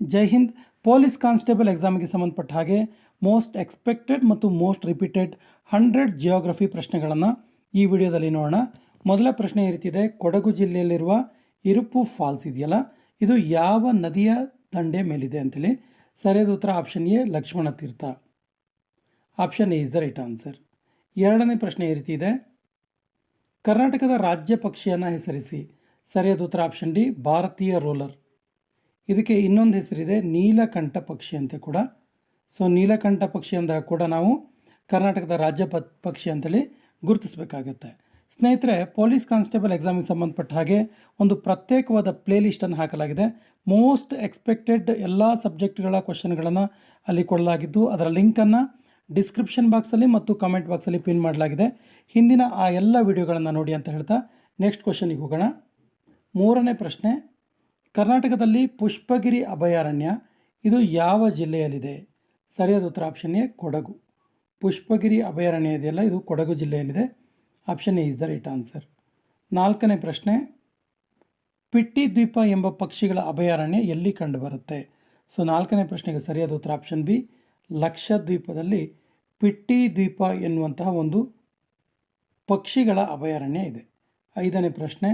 ಜೈ Hind. Police constable ಎಕ್ಸಾಮಿಗೆ ಸಂಬಂಧಪಟ್ಟ ಹಾಗೆ ಮೋಸ್ಟ್ ಎಕ್ಸ್ಪೆಕ್ಟೆಡ್ ಮತ್ತು ಮೋಸ್ಟ್ ರಿಪೀಟೆಡ್ ಹಂಡ್ರೆಡ್ ಜಿಯೋಗ್ರಫಿ ಪ್ರಶ್ನೆಗಳನ್ನು ಈ ವಿಡಿಯೋದಲ್ಲಿ ನೋಡೋಣ. ಮೊದಲ ಪ್ರಶ್ನೆ ಈ ರೀತಿ ಇದೆ ಕೊಡಗು ಜಿಲ್ಲೆಯಲ್ಲಿರುವ ಇರುಪು ಫಾಲ್ಸ್ ಇದೆಯಲ್ಲ, ಇದು ಯಾವ ನದಿಯ ದಂಡೆ ಮೇಲಿದೆ ಅಂತೇಳಿ. ಸರಿಯಾದ ಉತ್ತರ option A, Lakshmana Tirtha. Option A is the right answer. ಎರಡನೇ ಪ್ರಶ್ನೆ ಈ ರೀತಿ ಇದೆ ಕರ್ನಾಟಕದ ರಾಜ್ಯ ಪಕ್ಷಿಯನ್ನು ಹೆಸರಿಸಿ. ಸರಿಯಾದ ಉತ್ತರ ಆಪ್ಷನ್ ಡಿ, ಭಾರತೀಯ ರೋಲರ್. ಇದಕ್ಕೆ ಇನ್ನೊಂದು ಹೆಸರಿದೆ ನೀಲಕಂಠ ಪಕ್ಷಿ ಅಂತ ಕೂಡ. ಸೊ ನೀಲಕಂಠ ಪಕ್ಷಿ ಅಂದಾಗ ಕೂಡ ನಾವು ಕರ್ನಾಟಕದ ರಾಜ್ಯ ಪ, ಪಕ್ಷಿ ಅಂತೇಳಿ ಗುರುತಿಸಬೇಕಾಗತ್ತೆ. ಸ್ನೇಹಿತರೆ, ಪೊಲೀಸ್ ಕಾನ್ಸ್ಟೇಬಲ್ ಎಕ್ಸಾಮಿಗೆ ಸಂಬಂಧಪಟ್ಟ ಹಾಗೆ ಒಂದು ಪ್ರತ್ಯೇಕವಾದ ಪ್ಲೇ ಲಿಸ್ಟನ್ನು ಹಾಕಲಾಗಿದೆ. ಮೋಸ್ಟ್ ಎಕ್ಸ್ಪೆಕ್ಟೆಡ್ ಎಲ್ಲ ಸಬ್ಜೆಕ್ಟ್ಗಳ ಕ್ವಶನ್ಗಳನ್ನು ಅಲ್ಲಿ ಕೊಡಲಾಗಿದ್ದು, ಅದರ ಲಿಂಕನ್ನು ಡಿಸ್ಕ್ರಿಪ್ಷನ್ ಬಾಕ್ಸಲ್ಲಿ ಮತ್ತು ಕಮೆಂಟ್ ಬಾಕ್ಸಲ್ಲಿ ಪಿನ್ ಮಾಡಲಾಗಿದೆ. ಹಿಂದಿನ ಆ ಎಲ್ಲ ವಿಡಿಯೋಗಳನ್ನು ನೋಡಿ ಅಂತ ಹೇಳ್ತಾ ನೆಕ್ಸ್ಟ್ ಕ್ವಶನಿಗೆ ಹೋಗೋಣ. ಮೂರನೇ ಪ್ರಶ್ನೆ ಕರ್ನಾಟಕದಲ್ಲಿ ಪುಷ್ಪಗಿರಿ ಅಭಯಾರಣ್ಯ, ಇದು ಯಾವ ಜಿಲ್ಲೆಯಲ್ಲಿದೆ? ಸರಿಯಾದ ಉತ್ತರ ಆಪ್ಷನ್ ಎ ಕೊಡಗು. ಪುಷ್ಪಗಿರಿ ಅಭಯಾರಣ್ಯ ಇದೆಯಲ್ಲ, ಇದು Kodagu ಜಿಲ್ಲೆಯಲ್ಲಿದೆ. Option A is the right answer ನಾಲ್ಕನೇ ಪ್ರಶ್ನೆ, ಪಿಟ್ಟಿ ದ್ವೀಪ ಎಂಬ ಪಕ್ಷಿಗಳ ಅಭಯಾರಣ್ಯ ಎಲ್ಲಿ ಕಂಡುಬರುತ್ತೆ? ಸೊ ನಾಲ್ಕನೇ ಪ್ರಶ್ನೆಗೆ ಸರಿಯಾದ ಉತ್ತರ ಆಪ್ಷನ್ ಬಿ, ಲಕ್ಷದ್ವೀಪದಲ್ಲಿ ಪಿಟ್ಟಿ ದ್ವೀಪ ಎನ್ನುವಂತಹ ಒಂದು ಪಕ್ಷಿಗಳ ಅಭಯಾರಣ್ಯ ಇದೆ. ಐದನೇ ಪ್ರಶ್ನೆ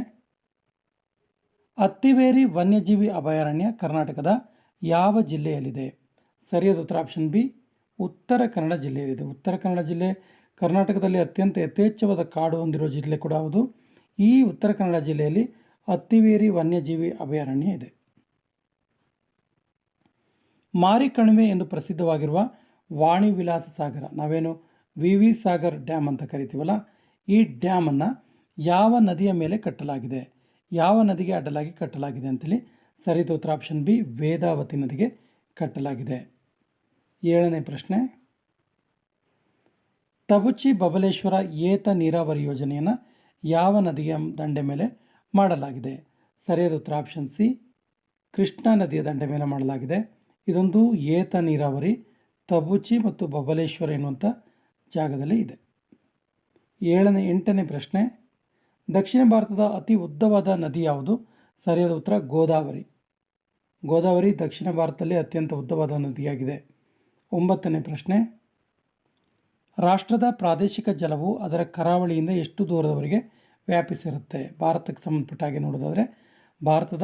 ಅತ್ತಿವೇರಿ ವನ್ಯಜೀವಿ ಅಭಯಾರಣ್ಯ ಕರ್ನಾಟಕದ ಯಾವ ಜಿಲ್ಲೆಯಲ್ಲಿದೆ? ಸರಿಯಾದ ಉತ್ತರ ಆಪ್ಷನ್ ಬಿ ಉತ್ತರ ಕನ್ನಡ ಜಿಲ್ಲೆಯಲ್ಲಿದೆ. ಉತ್ತರ ಕನ್ನಡ ಜಿಲ್ಲೆ ಕರ್ನಾಟಕದಲ್ಲಿ ಅತ್ಯಂತ ಯಥೇಚ್ಛವಾದ ಕಾಡು ಹೊಂದಿರುವ ಜಿಲ್ಲೆ ಕೂಡ ಹೌದು. ಈ ಉತ್ತರ ಕನ್ನಡ ಜಿಲ್ಲೆಯಲ್ಲಿ ಅತ್ತಿವೇರಿ ವನ್ಯಜೀವಿ ಅಭಯಾರಣ್ಯ ಇದೆ. ಮಾರಿಕಣಿವೆ ಎಂದು ಪ್ರಸಿದ್ಧವಾಗಿರುವ ವಾಣಿ ವಿಲಾಸ ಸಾಗರ, ನಾವೇನು ವಿ ವಿ ಸಾಗರ್ ಡ್ಯಾಮ್ ಅಂತ ಕರಿತೀವಲ್ಲ, ಈ ಡ್ಯಾಮನ್ನು ಯಾವ ನದಿಯ ಮೇಲೆ ಕಟ್ಟಲಾಗಿದೆ? ಯಾವ ನದಿಗೆ ಅಡ್ಡಲಾಗಿ ಕಟ್ಟಲಾಗಿದೆ ಅಂತೇಳಿ ಸರಿದ ಉತ್ತರ ಆಪ್ಷನ್ ಬಿ ವೇದಾವತಿ ನದಿಗೆ ಕಟ್ಟಲಾಗಿದೆ. ಏಳನೇ ಪ್ರಶ್ನೆ. ತಬುಚಿ ಬಬಲೇಶ್ವರ ಏತ ನೀರಾವರಿ ಯೋಜನೆಯನ್ನು ಯಾವ ನದಿಯ ದಂಡೆ ಮೇಲೆ ಮಾಡಲಾಗಿದೆ? ಸರಿಯಾದ ಉತ್ತರ ಆಪ್ಷನ್ ಸಿ ಕೃಷ್ಣಾ ನದಿಯ ದಂಡೆ ಮೇಲೆ ಮಾಡಲಾಗಿದೆ. ಇದೊಂದು ಏತ ನೀರಾವರಿ, ತಬುಚಿ ಮತ್ತು ಬಬಲೇಶ್ವರ ಎನ್ನುವಂಥ ಜಾಗದಲ್ಲಿ ಇದೆ. ಏಳನೇ, ಎಂಟನೇ ಪ್ರಶ್ನೆ. ದಕ್ಷಿಣ ಭಾರತದ ಅತಿ ಉದ್ದವಾದ ನದಿ ಯಾವುದು? ಸರಿಯಾದ ಉತ್ತರ ಗೋದಾವರಿ. ಗೋದಾವರಿ ದಕ್ಷಿಣ ಭಾರತದಲ್ಲಿ ಅತ್ಯಂತ ಉದ್ದವಾದ ನದಿಯಾಗಿದೆ. ಒಂಬತ್ತನೇ ಪ್ರಶ್ನೆ. ರಾಷ್ಟ್ರದ ಪ್ರಾದೇಶಿಕ ಜಲವು ಅದರ ಕರಾವಳಿಯಿಂದ ಎಷ್ಟು ದೂರದವರೆಗೆ ವ್ಯಾಪಿಸಿರುತ್ತೆ? ಭಾರತಕ್ಕೆ ಸಂಬಂಧಪಟ್ಟ ಹಾಗೆ ನೋಡೋದಾದರೆ, ಭಾರತದ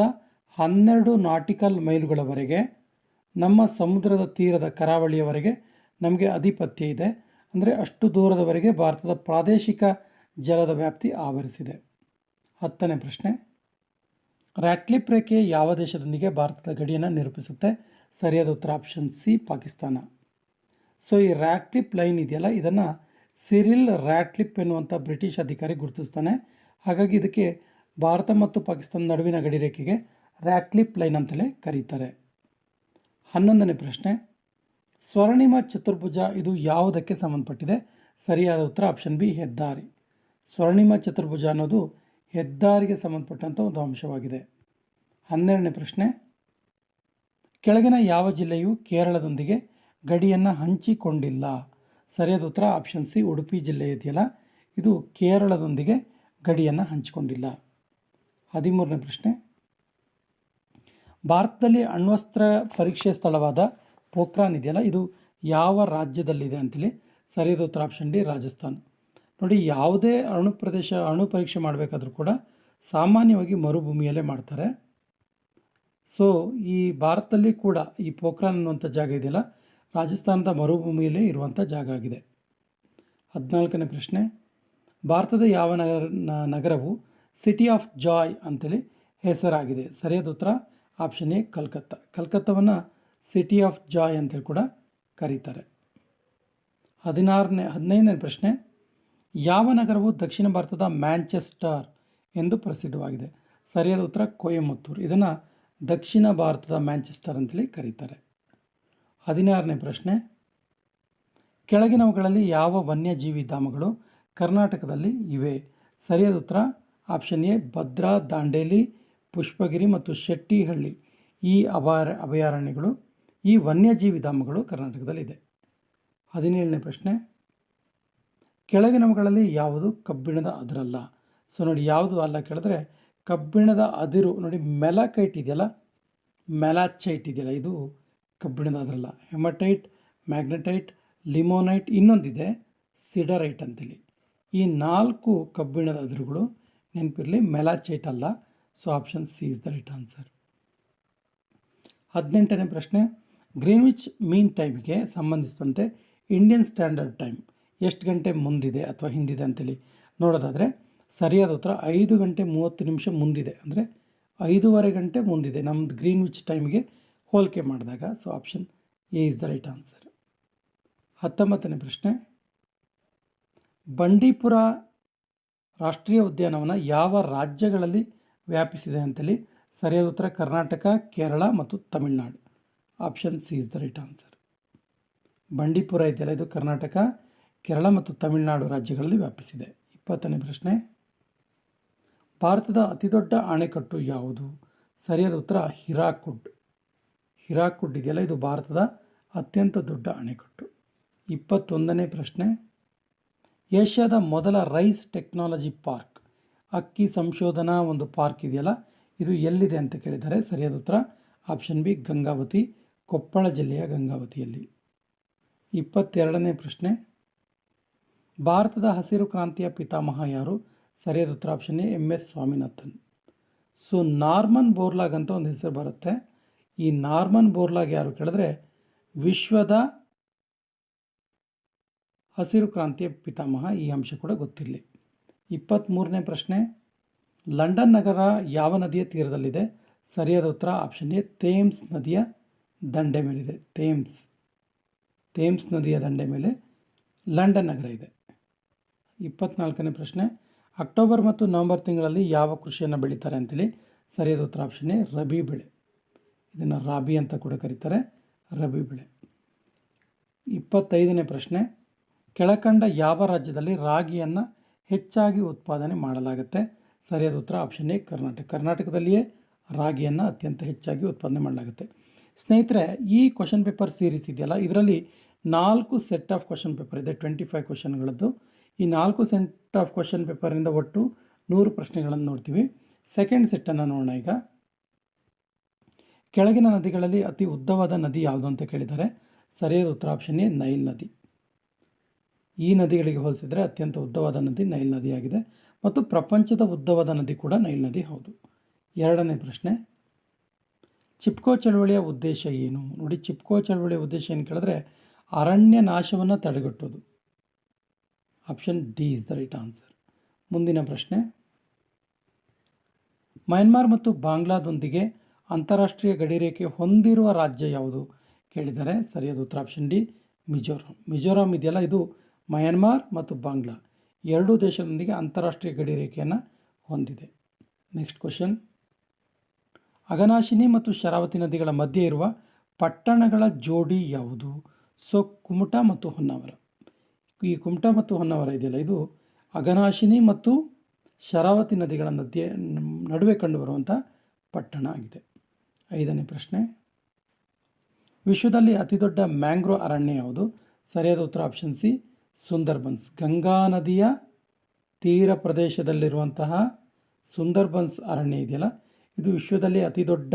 ಹನ್ನೆರಡು ನಾಟಿಕಲ್ ಮೈಲುಗಳವರೆಗೆ, ನಮ್ಮ ಸಮುದ್ರದ ತೀರದ ಕರಾವಳಿಯವರೆಗೆ ನಮಗೆ ಅಧಿಪತ್ಯ ಇದೆ. ಅಂದರೆ ಅಷ್ಟು ದೂರದವರೆಗೆ ಭಾರತದ ಪ್ರಾದೇಶಿಕ ಜಲದ ವ್ಯಾಪ್ತಿ ಆವರಿಸಿದೆ. ಹತ್ತನೇ ಪ್ರಶ್ನೆ. ರ್ಯಾಟ್ಲಿಪ್ ರೇಖೆ ಯಾವ ದೇಶದೊಂದಿಗೆ ಭಾರತದ ಗಡಿಯನ್ನು ನಿರೂಪಿಸುತ್ತೆ? ಸರಿಯಾದ ಉತ್ತರ ಆಪ್ಷನ್ ಸಿ, ಪಾಕಿಸ್ತಾನ. ಸೊ, ಈ ರ್ಯಾಟ್ಲಿಪ್ ಲೈನ್ ಇದೆಯಲ್ಲ? ಇದನ್ನು ಸಿರಿಲ್ ರ್ಯಾಟ್ಲಿಪ್ ಎನ್ನುವಂಥ ಬ್ರಿಟಿಷ್ ಅಧಿಕಾರಿ ಗುರುತಿಸ್ತಾನೆ. ಹಾಗಾಗಿ ಇದಕ್ಕೆ ಭಾರತ ಮತ್ತು ಪಾಕಿಸ್ತಾನ ನಡುವಿನ ಗಡಿ ರೇಖೆಗೆ ರ್ಯಾಟ್ಲಿಪ್ ಲೈನ್ ಅಂತಲೇ ಕರೀತಾರೆ. ಹನ್ನೊಂದನೇ ಪ್ರಶ್ನೆ. ಸ್ವರ್ಣಿಮ ಚತುರ್ಭುಜ ಇದು ಯಾವುದಕ್ಕೆ ಸಂಬಂಧಪಟ್ಟಿದೆ? ಸರಿಯಾದ ಉತ್ತರ ಆಪ್ಷನ್ ಬಿ, ಹೆದ್ದಾರಿ. ಸ್ವರ್ಣಿಮ ಚತುರ್ಭುಜ ಅನ್ನೋದು ಹೆದ್ದಾರಿಗೆ ಸಂಬಂಧಪಟ್ಟಂಥ ಒಂದು ಅಂಶವಾಗಿದೆ. ಹನ್ನೆರಡನೇ ಪ್ರಶ್ನೆ, ಕೆಳಗಿನ ಯಾವ ಜಿಲ್ಲೆಯು ಕೇರಳದೊಂದಿಗೆ ಗಡಿಯನ್ನು ಹಂಚಿಕೊಂಡಿಲ್ಲ? ಸರಿಯಾದ ಉತ್ತರ ಆಪ್ಷನ್ ಸಿ, ಉಡುಪಿ ಜಿಲ್ಲೆ ಇದೆಯಲ್ಲ. ಇದು ಕೇರಳದೊಂದಿಗೆ ಗಡಿಯನ್ನು ಹಂಚಿಕೊಂಡಿಲ್ಲ. ಹದಿಮೂರನೇ ಪ್ರಶ್ನೆ, ಭಾರತದಲ್ಲಿ ಅಣ್ವಸ್ತ್ರ ಪರೀಕ್ಷೆ ಸ್ಥಳವಾದ ಪೋಖ್ರಾನ್ ಇದೆಯಲ್ಲ, ಇದು ಯಾವ ರಾಜ್ಯದಲ್ಲಿದೆ ಅಂತೇಳಿ. ಸರಿಯಾದ ಉತ್ತರ ಆಪ್ಷನ್ ಡಿ, ರಾಜಸ್ಥಾನ್. ನೋಡಿ, ಯಾವುದೇ ಅಣು ಪ್ರದೇಶ, ಅಣು ಪರೀಕ್ಷೆ ಮಾಡಬೇಕಾದ್ರೂ ಕೂಡ ಸಾಮಾನ್ಯವಾಗಿ ಮರುಭೂಮಿಯಲ್ಲೇ ಮಾಡ್ತಾರೆ. ಸೊ ಈ ಭಾರತದಲ್ಲಿ ಕೂಡ ಈ ಪೋಖ್ರಾನ್ ಅನ್ನುವಂಥ ಜಾಗ ಇದೆಯಲ್ಲ, ರಾಜಸ್ಥಾನದ ಮರುಭೂಮಿಯಲ್ಲೇ ಇರುವಂಥ ಜಾಗ ಆಗಿದೆ. ಹದಿನಾಲ್ಕನೇ ಪ್ರಶ್ನೆ. ಭಾರತದ ಯಾವ ನಗರ ನಗರವು ಸಿಟಿ ಆಫ್ ಜಾಯ್ ಅಂತೇಳಿ ಹೆಸರಾಗಿದೆ. ಸರಿಯಾದ ಉತ್ತರ? Option A, Calcutta. ಕಲ್ಕತ್ತಾವನ್ನು city of joy ಅಂತೇಳಿ ಕೂಡ ಕರೀತಾರೆ. ಹದಿನಾರನೇ, ಹದಿನೈದನೇ ಪ್ರಶ್ನೆ. ಯಾವ ನಗರವು ದಕ್ಷಿಣ ಭಾರತದ ಮ್ಯಾಂಚೆಸ್ಟರ್ ಎಂದು ಪ್ರಸಿದ್ಧವಾಗಿದೆ? ಸರಿಯಾದ ಉತ್ತರ ಕೊಯಮತ್ತೂರು ಇದನ್ನು ದಕ್ಷಿಣ ಭಾರತದ ಮ್ಯಾಂಚೆಸ್ಟರ್ ಅಂತೇಳಿ ಕರೀತಾರೆ. ಹದಿನಾರನೇ ಪ್ರಶ್ನೆ. ಕೆಳಗಿನವುಗಳಲ್ಲಿ ಯಾವ ವನ್ಯಜೀವಿ ಧಾಮಗಳು ಕರ್ನಾಟಕದಲ್ಲಿ ಇವೆ? ಸರಿಯಾದ ಉತ್ತರ ಆಪ್ಷನ್ ಎ, ಭದ್ರಾ, ದಾಂಡೇಲಿ, ಪುಷ್ಪಗಿರಿ ಮತ್ತು ಶೆಟ್ಟಿಹಳ್ಳಿ. ಈ ಅಭಯಾರ ಅಭಯಾರಣ್ಯಗಳು, ಈ ವನ್ಯಜೀವಿ ಧಾಮಗಳು ಕರ್ನಾಟಕದಲ್ಲಿದೆ. ಹದಿನೇಳನೇ ಪ್ರಶ್ನೆ. ಕೆಳಗಿನವುಗಳಲ್ಲಿ ಯಾವುದು ಕಬ್ಬಿಣದ ಅದರಲ್ಲ. ಸೊ ನೋಡಿ ಯಾವುದು ಅಲ್ಲ ಕೇಳಿದ್ರೆ ಕಬ್ಬಿಣದ ಅದಿರು, ನೋಡಿ ಮೆಲಕೈಟ್ ಇದೆಯಲ್ಲ? ಮೆಲಾಚೈಟ್ ಇದೆಯಲ್ಲ, ಇದು ಕಬ್ಬಿಣದ ಅದರಲ್ಲ. ಹೆಮಟೈಟ್, ಮ್ಯಾಗ್ನೆಟೈಟ್, ಲಿಮೋನೈಟ್ ಇನ್ನೊಂದಿದೆ, ಸಿಡರೈಟ್ ಅಂತೇಳಿ. ಈ ನಾಲ್ಕು ಕಬ್ಬಿಣದ ಅದಿರುಗಳು ನೆನಪಿರಲಿ, ಮೆಲಾಚೈಟ್ ಅಲ್ಲ. So option C is the right answer ಹದಿನೆಂಟನೇ ಪ್ರಶ್ನೆ ಗ್ರೀನ್ವಿಚ್ ಮೀನ್ ಟೈಮ್ಗೆ ಸಂಬಂಧಿಸಿದಂತೆ ಇಂಡಿಯನ್ ಸ್ಟ್ಯಾಂಡರ್ಡ್ ಟೈಮ್ ಎಷ್ಟು ಗಂಟೆ ಮುಂದಿದೆ ಅಥವಾ ಹಿಂದಿದೆ ಅಂತೇಳಿ ನೋಡೋದಾದರೆ ಸರಿಯಾದ ಉತ್ತರ ಐದು ಗಂಟೆ ಮೂವತ್ತು ನಿಮಿಷ ಮುಂದಿದೆ. ಅಂದರೆ ಐದೂವರೆ ಗಂಟೆ ಮುಂದಿದೆ. ನಮ್ಮದು ಗ್ರೀನ್ವಿಚ್ ಟೈಮ್ಗೆ ಹೋಲಿಕೆ ಮಾಡಿದಾಗ. So option A is the right answer ಹತ್ತೊಂಬತ್ತನೇ ಪ್ರಶ್ನೆ. ಬಂಡೀಪುರ ರಾಷ್ಟ್ರೀಯ ಉದ್ಯಾನವನ ಯಾವ ರಾಜ್ಯಗಳಲ್ಲಿ ವ್ಯಾಪಿಸಿದೆ ಅಂತೇಳಿ ಸರಿಯಾದ ಉತ್ತರ ಕರ್ನಾಟಕ, ಕೇರಳ ಮತ್ತು Tamil Nadu. Option C is the right answer Bandipur ಇದೆಯಲ್ಲ, ಇದು ಕರ್ನಾಟಕ. ಕೇರಳ ಮತ್ತು ತಮಿಳುನಾಡು ರಾಜ್ಯಗಳಲ್ಲಿ ವ್ಯಾಪಿಸಿದೆ. ಇಪ್ಪತ್ತನೇ ಪ್ರಶ್ನೆ. ಭಾರತದ ಅತಿದೊಡ್ಡ ಅಣೆಕಟ್ಟು ಯಾವುದು? ಸರಿಯಾದ ಉತ್ತರ, ಹಿರಾಕುಡ್. ಹಿರಾಕುಡ್ ಇದೆಯಲ್ಲ, ಇದು ಭಾರತದ ಅತ್ಯಂತ ದೊಡ್ಡ ಅಣೆಕಟ್ಟು ಇಪ್ಪತ್ತೊಂದನೇ ಪ್ರಶ್ನೆ. ಏಷ್ಯಾದ ಮೊದಲ ರೈಸ್ ಟೆಕ್ನಾಲಜಿ ಪಾರ್ಕ್. ಅಕ್ಕಿ ಸಂಶೋಧನಾ ಒಂದು ಪಾರ್ಕ್ ಇದೆಯಲ್ಲ, ಇದು ಎಲ್ಲಿದೆ ಅಂತ ಕೇಳಿದ್ದಾರೆ ಸರಿಯಾದ ಉತ್ತರ, ಆಪ್ಷನ್ ಬಿ, ಗಂಗಾವತಿ, ಕೊಪ್ಪಳ ಜಿಲ್ಲೆಯ ಗಂಗಾವತಿಯಲ್ಲಿ. ಇಪ್ಪತ್ತೆರಡನೇ ಪ್ರಶ್ನೆ. ಭಾರತದ ಹಸಿರು ಕ್ರಾಂತಿಯ ಪಿತಾಮಹ ಯಾರು? ಸರಿಯಾದ ಉತ್ತರ option M S. Swaminathan. So Norman Borlaug ಅಂತ ಒಂದು ಹೆಸರು ಬರುತ್ತೆ. ಈ ನಾರ್ಮನ್ ಬೋರ್ಲಾಗ್ ಯಾರು ಕೇಳಿದ್ರೆ, ವಿಶ್ವದ ಹಸಿರು ಕ್ರಾಂತಿಯ ಪಿತಾಮಹ ಈ ಅಂಶ ಕೂಡ ಗೊತ್ತಿರಲಿ. ಇಪ್ಪತ್ತ್ಮೂರನೇ ಪ್ರಶ್ನೆ, ಲಂಡನ್ ನಗರ ಯಾವ ನದಿಯ ತೀರದಲ್ಲಿದೆ? ಸರಿಯಾದ ಉತ್ತರ ಆಪ್ಷನ್ ಎ, ಥೇಮ್ಸ್ ನದಿಯ ದಂಡೆ ಮೇಲಿದೆ. ಥೇಮ್ಸ್ ಥೇಮ್ಸ್ ನದಿಯ ದಂಡೆ ಮೇಲೆ ಲಂಡನ್ ನಗರ ಇದೆ. ಇಪ್ಪತ್ನಾಲ್ಕನೇ ಪ್ರಶ್ನೆ. ಅಕ್ಟೋಬರ್ ಮತ್ತು ನವೆಂಬರ್ ತಿಂಗಳಲ್ಲಿ ಯಾವ ಕೃಷಿಯನ್ನು ಬೆಳೀತಾರೆ ಅಂತೇಳಿ ಸರಿಯಾದ ಉತ್ತರ ಆಪ್ಷನ್ ಎ, ರಬಿ ಬೆಳೆ. ಇದನ್ನು ರಾಬಿ ಅಂತ ಕೂಡ ಕರೀತಾರೆ, ರಬಿ ಬೆಳೆ. ಇಪ್ಪತ್ತೈದನೇ ಪ್ರಶ್ನೆ. ಕೆಳಕಂಡ ಯಾವ ರಾಜ್ಯದಲ್ಲಿ ರಾಗಿಯನ್ನು ಹೆಚ್ಚಾಗಿ ಉತ್ಪಾದನೆ ಮಾಡಲಾಗುತ್ತೆ? ಸರಿಯಾದ ಉತ್ತರ ಆಪ್ಷನ್ ಎ, ಕರ್ನಾಟಕ. ಕರ್ನಾಟಕದಲ್ಲಿಯೇ ರಾಗಿಯನ್ನು ಅತ್ಯಂತ ಹೆಚ್ಚಾಗಿ ಉತ್ಪಾದನೆ ಮಾಡಲಾಗುತ್ತೆ. ಸ್ನೇಹಿತರೆ, ಈ ಕ್ವಶನ್ ಪೇಪರ್ ಸೀರೀಸ್ ಇದೆಯಲ್ಲ, ಇದರಲ್ಲಿ ನಾಲ್ಕು ಸೆಟ್ ಆಫ್ ಕ್ವಶನ್ ಪೇಪರ್ ಇದೆ ಟ್ವೆಂಟಿ ಫೈವ್ ಕ್ವಶನ್ಗಳದ್ದು ಈ ನಾಲ್ಕು ಸೆಟ್ ಆಫ್ ಕ್ವಶನ್ ಪೇಪರಿಂದ ಒಟ್ಟು ನೂರು ಪ್ರಶ್ನೆಗಳನ್ನು ನೋಡ್ತೀವಿ. ಸೆಕೆಂಡ್ ಸೆಟ್ಟನ್ನು ನೋಡೋಣ ಈಗ. ಕೆಳಗಿನ ನದಿಗಳಲ್ಲಿ ಅತಿ ಉದ್ದವಾದ ನದಿ ಯಾವುದು ಅಂತ ಕೇಳಿದ್ದಾರೆ. ಸರಿಯಾದ ಉತ್ತರ ಆಪ್ಷನ್ ಎ ನೈಲ್ ನದಿ. ಈ ನದಿಗಳಿಗೆ ಹೋಲಿಸಿದರೆ ಅತ್ಯಂತ ಉದ್ದವಾದ ನದಿ ನೈಲ್ ನದಿಯಾಗಿದೆ ಮತ್ತು ಪ್ರಪಂಚದ ಉದ್ದವಾದ ನದಿ ಕೂಡ ನೈಲ್ ನದಿ, ಹೌದು. ಎರಡನೇ ಪ್ರಶ್ನೆ. ಚಿಪ್ಕೋ ಚಳವಳಿಯ ಉದ್ದೇಶ ಏನು? ನೋಡಿ, ಚಿಪ್ಕೋ ಚಳವಳಿಯ ಉದ್ದೇಶ ಏನು ಕೇಳಿದ್ರೆ ಅರಣ್ಯ ನಾಶವನ್ನು ತಡೆಗಟ್ಟೋದು option D is the right answer ಮುಂದಿನ ಪ್ರಶ್ನೆ. ಮಯನ್ಮಾರ್ ಮತ್ತು ಬಾಂಗ್ಲಾದೊಂದಿಗೆ ಅಂತಾರಾಷ್ಟ್ರೀಯ ಗಡಿರೇಖೆ ಹೊಂದಿರುವ ರಾಜ್ಯ ಯಾವುದು? ಕೇಳಿದರೆ ಸರಿಯಾದ ಉತ್ತರ ಆಪ್ಷನ್ ಡಿ ಮಿಜೋರಾಂ ಮಿಜೋರಾಂ ಇದೆಯಲ್ಲ, ಇದು ಮಯನ್ಮಾರ್ ಮತ್ತು ಬಾಂಗ್ಲಾ ಎರಡೂ ದೇಶದೊಂದಿಗೆ ಅಂತಾರಾಷ್ಟ್ರೀಯ ಗಡಿ ರೇಖೆಯನ್ನು ಹೊಂದಿದೆ. ನೆಕ್ಸ್ಟ್ ಕ್ವಶನ್ ಅಗನಾಶಿನಿ ಮತ್ತು ಶರಾವತಿ ನದಿಗಳ ಮಧ್ಯೆ ಇರುವ ಪಟ್ಟಣಗಳ ಜೋಡಿ ಯಾವುದು? ಸೊ ಕುಮಟ ಮತ್ತು ಹೊನ್ನಾವರ. ಈ ಕುಮಟ ಮತ್ತು ಹೊನ್ನಾವರ ಇದೆಯಲ್ಲ, ಇದು ಅಗನಾಶಿನಿ ಮತ್ತು ಶರಾವತಿ ನದಿಗಳ ನದಿಯ ನಡುವೆ ಕಂಡುಬರುವಂಥ ಪಟ್ಟಣ ಆಗಿದೆ. ಐದನೇ ಪ್ರಶ್ನೆ. ವಿಶ್ವದಲ್ಲಿ ಅತಿದೊಡ್ಡ ಮ್ಯಾಂಗ್ರೋ ಅರಣ್ಯ ಯಾವುದು? ಸರಿಯಾದ ಉತ್ತರ ಆಪ್ಷನ್ ಸಿ ಸುಂದರ್ಬನ್ಸ್ ಗಂಗಾ ನದಿಯ ತೀರ ಪ್ರದೇಶದಲ್ಲಿರುವಂತಹ ಸುಂದರ್ಬನ್ಸ್ ಅರಣ್ಯ ಇದೆಯಲ್ಲ, ಇದು ವಿಶ್ವದಲ್ಲಿ ಅತಿ ದೊಡ್ಡ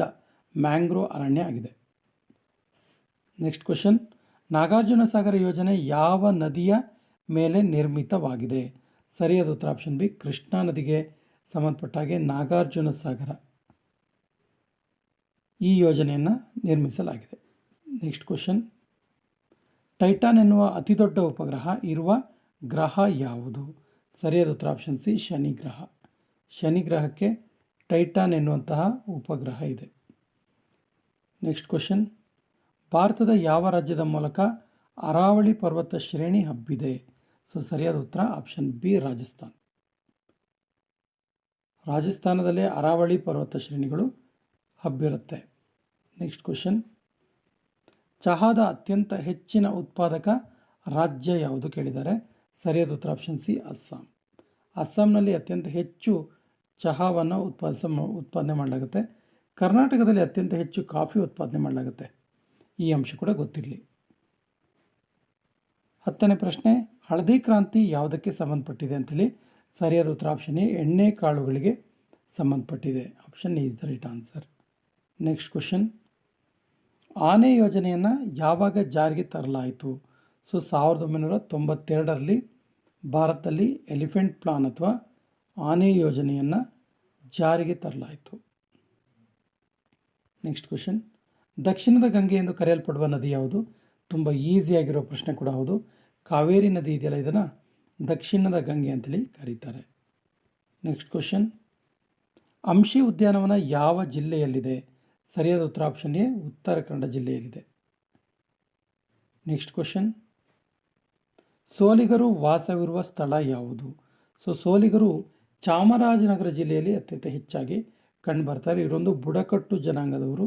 ಮ್ಯಾಂಗ್ರೋ ಅರಣ್ಯ ಆಗಿದೆ. ನೆಕ್ಸ್ಟ್ ಕ್ವಶನ್ ನಾಗಾರ್ಜುನ ಸಾಗರ ಯೋಜನೆ ಯಾವ ನದಿಯ ಮೇಲೆ ನಿರ್ಮಿತವಾಗಿದೆ? ಸರಿಯಾದ ಉತ್ತರ ಆಪ್ಷನ್ ಬಿ, ಕೃಷ್ಣಾ ನದಿಗೆ ಸಂಬಂಧಪಟ್ಟ ಹಾಗೆ ನಾಗಾರ್ಜುನ ಸಾಗರ. ಈ ಯೋಜನೆಯನ್ನು ನಿರ್ಮಿಸಲಾಗಿದೆ. ನೆಕ್ಸ್ಟ್ ಕ್ವಶನ್ ಟೈಟಾನ್ ಎನ್ನುವ ಅತಿದೊಡ್ಡ ಉಪಗ್ರಹ ಇರುವ ಗ್ರಹ ಯಾವುದು? ಸರಿಯಾದ ಉತ್ತರ ಆಪ್ಷನ್ ಸಿ, ಶನಿ ಗ್ರಹ. ಶನಿ ಗ್ರಹಕ್ಕೆ ಟೈಟಾನ್ ಎನ್ನುವಂತಹ ಉಪಗ್ರಹ ಇದೆ. ನೆಕ್ಸ್ಟ್ ಕ್ವಶನ್ ಭಾರತದ ಯಾವ ರಾಜ್ಯದ ಮೂಲಕ ಅರಾವಳಿ ಪರ್ವತ ಶ್ರೇಣಿ ಹಬ್ಬಿದೆ? ಸೊ, ಸರಿಯಾದ ಉತ್ತರ ಆಪ್ಷನ್ ಬಿ, ರಾಜಸ್ಥಾನ್. ರಾಜಸ್ಥಾನದಲ್ಲೇ ಅರಾವಳಿ ಪರ್ವತ ಶ್ರೇಣಿಗಳು ಹಬ್ಬಿರುತ್ತೆ. ನೆಕ್ಸ್ಟ್ ಕ್ವಶನ್ ಚಹಾದ ಅತ್ಯಂತ ಹೆಚ್ಚಿನ ಉತ್ಪಾದಕ ರಾಜ್ಯ ಯಾವುದು ಕೇಳಿದ್ದಾರೆ? ಸರಿಯಾದ ಉತ್ತರ ಆಪ್ಷನ್ ಸಿ, ಅಸ್ಸಾಂ. ಅಸ್ಸಾಂನಲ್ಲಿ ಅತ್ಯಂತ ಹೆಚ್ಚು ಚಹಾವನ್ನು ಉತ್ಪಾದಿಸ, ಉತ್ಪಾದನೆ ಮಾಡಲಾಗುತ್ತೆ. ಕರ್ನಾಟಕದಲ್ಲಿ ಅತ್ಯಂತ ಹೆಚ್ಚು ಕಾಫಿ ಉತ್ಪಾದನೆ ಮಾಡಲಾಗುತ್ತೆ. ಈ ಅಂಶ ಕೂಡ ಗೊತ್ತಿರಲಿ. ಹತ್ತನೇ ಪ್ರಶ್ನೆ, ಹಳದಿ ಕ್ರಾಂತಿ ಯಾವುದಕ್ಕೆ ಸಂಬಂಧಪಟ್ಟಿದೆ ಅಂತೇಳಿ ಸರಿಯಾದ ಉತ್ತರ ಆಪ್ಷನ್ ಎಣ್ಣೆ ಕಾಳುಗಳಿಗೆ ಸಂಬಂಧಪಟ್ಟಿದೆ. Option is the right answer next question ಆನೆ ಯೋಜನೆಯನ್ನು ಯಾವಾಗ ಜಾರಿಗೆ ತರಲಾಯಿತು? ಸೊ, ಸಾವಿರದ ಒಂಬೈನೂರ ತೊಂಬತ್ತೆರಡರಲ್ಲಿ ಭಾರತದಲ್ಲಿ ಎಲಿಫೆಂಟ್ ಪ್ಲಾನ್ ಅಥವಾ ಆನೆ ಯೋಜನೆಯನ್ನು ಜಾರಿಗೆ ತರಲಾಯಿತು. ನೆಕ್ಸ್ಟ್ ಕ್ವೆಶನ್ ದಕ್ಷಿಣದ ಗಂಗೆ ಎಂದು ಕರೆಯಲ್ಪಡುವ ನದಿ ಯಾವುದು? ತುಂಬ ಈಸಿಯಾಗಿರೋ ಪ್ರಶ್ನೆ ಕೂಡ ಹೌದು. ಕಾವೇರಿ ನದಿ ಇದೆಯಲ್ಲ, ಇದನ್ನು ದಕ್ಷಿಣದ ಗಂಗೆ ಅಂತೇಳಿ ಕರೀತಾರೆ. ನೆಕ್ಸ್ಟ್ ಕ್ವಶನ್ ಅಂಶಿ ಉದ್ಯಾನವನ ಯಾವ ಜಿಲ್ಲೆಯಲ್ಲಿದೆ? ಸರಿಯಾದ ಉತ್ತರ ಆಪ್ಷನ್ ಎ, ಉತ್ತರ ಕನ್ನಡ ಜಿಲ್ಲೆಯಲ್ಲಿದೆ. ನೆಕ್ಸ್ಟ್ ಕ್ವಶನ್ ಸೋಲಿಗರು ವಾಸವಿರುವ ಸ್ಥಳ ಯಾವುದು? ಸೊ ಸೋಲಿಗರು ಚಾಮರಾಜನಗರ ಜಿಲ್ಲೆಯಲ್ಲಿ ಅತ್ಯಂತ ಹೆಚ್ಚಾಗಿ ಕಂಡುಬರ್ತಾರೆ ಇವರೊಂದು ಬುಡಕಟ್ಟು ಜನಾಂಗದವರು.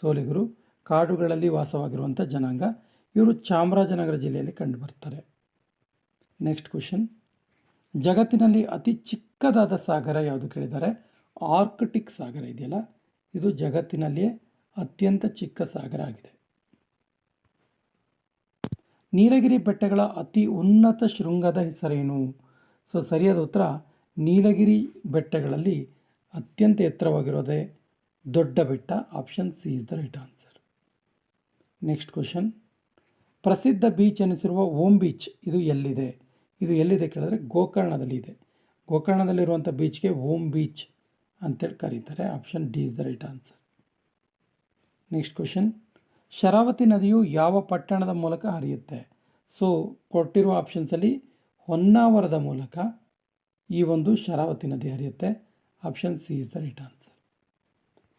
ಸೋಲಿಗರು ಕಾಡುಗಳಲ್ಲಿ ವಾಸವಾಗಿರುವಂಥ ಜನಾಂಗ ಇವರು ಚಾಮರಾಜನಗರ ಜಿಲ್ಲೆಯಲ್ಲಿ ಕಂಡುಬರ್ತಾರೆ ನೆಕ್ಸ್ಟ್ ಕ್ವೆಶನ್ ಜಗತ್ತಿನಲ್ಲಿ ಅತಿ ಚಿಕ್ಕದಾದ ಸಾಗರ ಯಾವುದು ಕೇಳಿದ್ದಾರೆ ಆರ್ಕ್ಟಿಕ್ ಸಾಗರ ಇದೆಯಲ್ಲ? ಇದು ಜಗತ್ತಿನಲ್ಲಿಯೇ ಅತ್ಯಂತ ಚಿಕ್ಕ ಸಾಗರ ಆಗಿದೆ. ನೀಲಗಿರಿ ಬೆಟ್ಟಗಳ ಅತಿ ಉನ್ನತ ಶೃಂಗದ ಹೆಸರೇನು? ಸೊ ಸರಿಯಾದ ಉತ್ತರ, ನೀಲಗಿರಿ ಬೆಟ್ಟಗಳಲ್ಲಿ ಅತ್ಯಂತ ಎತ್ತರವಾಗಿರೋದೇ ದೊಡ್ಡ ಬೆಟ್ಟ option C is the right answer next question ಪ್ರಸಿದ್ಧ ಬೀಚ್ ಎನಿಸಿರುವ ಓಂ ಬೀಚ್ ಇದು ಎಲ್ಲಿದೆ? ಇದು ಎಲ್ಲಿದೆ ಕೇಳಿದ್ರೆ ಗೋಕರ್ಣದಲ್ಲಿ ಇದೆ. ಗೋಕರ್ಣದಲ್ಲಿರುವಂಥ ಬೀಚ್ಗೆ ಓಂ ಬೀಚ್ ಅಂತೇಳಿ ಕರೀತಾರೆ. Option D is the right answer next question Sharavathi ನದಿಯು ಯಾವ ಪಟ್ಟಣದ ಮೂಲಕ ಹರಿಯುತ್ತೆ? ಸೊ ಕೊಟ್ಟಿರುವ ಆಪ್ಷನ್ಸಲ್ಲಿ ಹೊನ್ನಾವರದ ಮೂಲಕ ಈ ಒಂದು ಶರಾವತಿ ನದಿ ಹರಿಯುತ್ತೆ. Option C is the right answer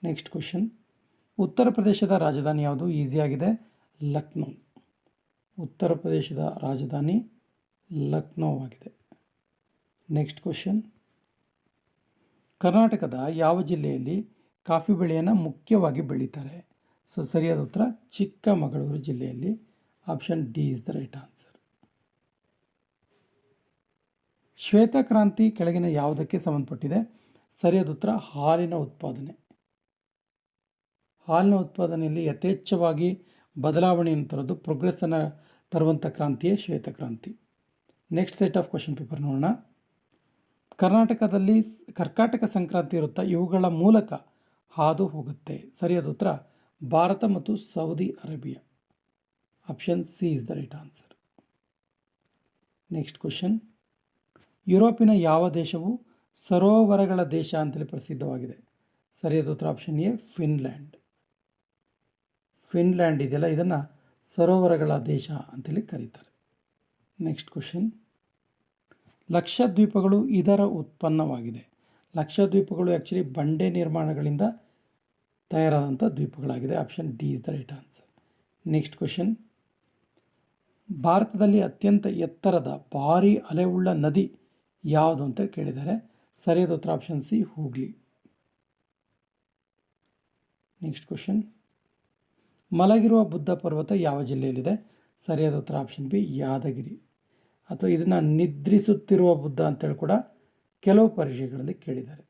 next question ಉತ್ತರ ಪ್ರದೇಶದ ರಾಜಧಾನಿ ಯಾವುದು? ಈಸಿಯಾಗಿದೆ ಲಕ್ನೋ. ಉತ್ತರ ಪ್ರದೇಶದ ರಾಜಧಾನಿ ಲಕ್ನೋ ಆಗಿದೆ. ನೆಕ್ಸ್ಟ್ ಕ್ವೆಶನ್ ಕರ್ನಾಟಕದ ಯಾವ ಜಿಲ್ಲೆಯಲ್ಲಿ ಕಾಫಿ ಬೆಳೆಯನ್ನು ಮುಖ್ಯವಾಗಿ ಬೆಳೀತಾರೆ? ಸೊ ಸರಿಯಾದ ಉತ್ತರ, ಚಿಕ್ಕಮಗಳೂರು ಜಿಲ್ಲೆಯಲ್ಲಿ. Option D is the right answer ಶ್ವೇತಕ್ರಾಂತಿ ಕೆಳಗಿನ ಯಾವುದಕ್ಕೆ ಸಂಬಂಧಪಟ್ಟಿದೆ? ಸರಿಯಾದ ಉತ್ತರ, ಹಾಲಿನ ಉತ್ಪಾದನೆ. ಹಾಲಿನ ಉತ್ಪಾದನೆಯಲ್ಲಿ ಯಥೇಚ್ಛವಾಗಿ ಬದಲಾವಣೆಯನ್ನು ತರೋದು ಪ್ರೋಗ್ರೆಸ್ಸನ್ನು ತರುವಂಥ ಕ್ರಾಂತಿಯೇ ಶ್ವೇತಕ್ರಾಂತಿ next set of question paper ನೋಡೋಣ. ಕರ್ನಾಟಕದಲ್ಲಿ ಕರ್ಕಾಟಕ ಸಂಕ್ರಾಂತಿ ಇರುತ್ತಾ, ಇವುಗಳ ಮೂಲಕ ಹಾದು ಹೋಗುತ್ತೆ. ಸರಿಯಾದ ಉತ್ತರ. ಭಾರತ ಮತ್ತು Saudi Arabia. Option C is the right answer next question ಯುರೋಪಿನ ಯಾವ ದೇಶವು ಸರೋವರಗಳ ದೇಶ ಅಂತೇಳಿ ಪ್ರಸಿದ್ಧವಾಗಿದೆ? ಸರಿಯಾದ ಉತ್ತರ. ಆಪ್ಷನ್ ಎ ಫಿನ್ಲ್ಯಾಂಡ್ ಫಿನ್ಲ್ಯಾಂಡ್ ಇದೆಯಲ್ಲ, ಇದನ್ನು ಸರೋವರಗಳ ದೇಶ ಅಂತೇಳಿ ಕರೀತಾರೆ. ನೆಕ್ಸ್ಟ್ ಕ್ವಶನ್ ಲಕ್ಷದ್ವೀಪಗಳು ಇದರ ಉತ್ಪನ್ನವಾಗಿದೆ. ಲಕ್ಷದ್ವೀಪಗಳು ಆ್ಯಕ್ಚುಲಿ ಬಂಡೆ ನಿರ್ಮಾಣಗಳಿಂದ ತಯಾರಾದಂಥ ದ್ವೀಪಗಳಾಗಿದೆ. Option D is the right answer next question ಭಾರತದಲ್ಲಿ ಅತ್ಯಂತ ಎತ್ತರದ ಭಾರಿ ಅಲೆವುಳ್ಳ ನದಿ ಯಾವುದು ಅಂತ ಕೇಳಿದ್ದಾರೆ. ಸರಿಯಾದ ಉತ್ತರ option C Hooghly next question ಮಲಗಿರುವ ಬುದ್ಧ ಪರ್ವತ ಯಾವ ಜಿಲ್ಲೆಯಲ್ಲಿದೆ? ಸರಿಯಾದ ಉತ್ತರ ಆಪ್ಷನ್ ಬಿ ಯಾದಗಿರಿ. ಅಥವಾ ಇದನ್ನು ನಿದ್ರಿಸುತ್ತಿರುವ ಬುದ್ಧ ಅಂತೇಳಿ ಕೂಡ ಕೆಲವು ಪರೀಕ್ಷೆಗಳಲ್ಲಿ ಕೇಳಿದ್ದಾರೆ.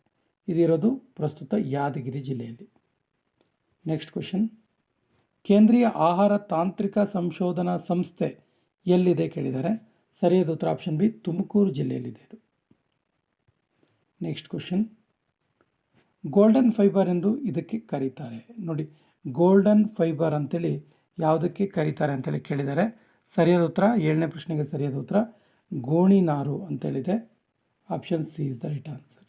ಇದಿರೋದು ಪ್ರಸ್ತುತ ಯಾದಗಿರಿ ಜಿಲ್ಲೆಯಲ್ಲಿ. ನೆಕ್ಸ್ಟ್ ಕ್ವೆಶನ್ ಕೇಂದ್ರೀಯ ಆಹಾರ ತಾಂತ್ರಿಕ ಸಂಶೋಧನಾ ಸಂಸ್ಥೆ ಎಲ್ಲಿದೆ ಕೇಳಿದ್ದಾರೆ? ಸರಿಯಾದ ಉತ್ತರ ಆಪ್ಷನ್ ಬಿ ತುಮಕೂರು ಜಿಲ್ಲೆಯಲ್ಲಿದೆ ಇದು. ನೆಕ್ಸ್ಟ್ ಕ್ವೆಶನ್ ಗೋಲ್ಡನ್ ಫೈಬರ್ ಎಂದು ಇದಕ್ಕೆ ಕರೀತಾರೆ. ನೋಡಿ ಗೋಲ್ಡನ್ ಫೈಬರ್ ಅಂತೇಳಿ ಯಾವುದಕ್ಕೆ ಕರೀತಾರೆ ಅಂತೇಳಿ ಕೇಳಿದ್ದಾರೆ. ಸರಿಯಾದ ಉತ್ತರ, ಏಳನೇ ಪ್ರಶ್ನೆಗೆ ಸರಿಯಾದ ಉತ್ತರ ಗೋಣಿ ನಾರು ಅಂತೇಳಿದೆ. Option C is the right answer